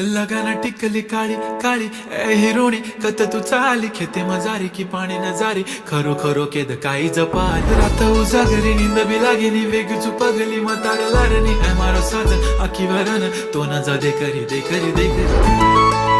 लगाना टिकली काळी काळी. हिरोणी कत तू चाली? खेते मजारी की पाणी नजारी? खरो खरो केद काही जपाल. रात उजागरी निंद बी लागेनी. वेग चुपगली मतार लारणी. मारो साधन अखी वरण. तो न जा दे करी दे करी दे करी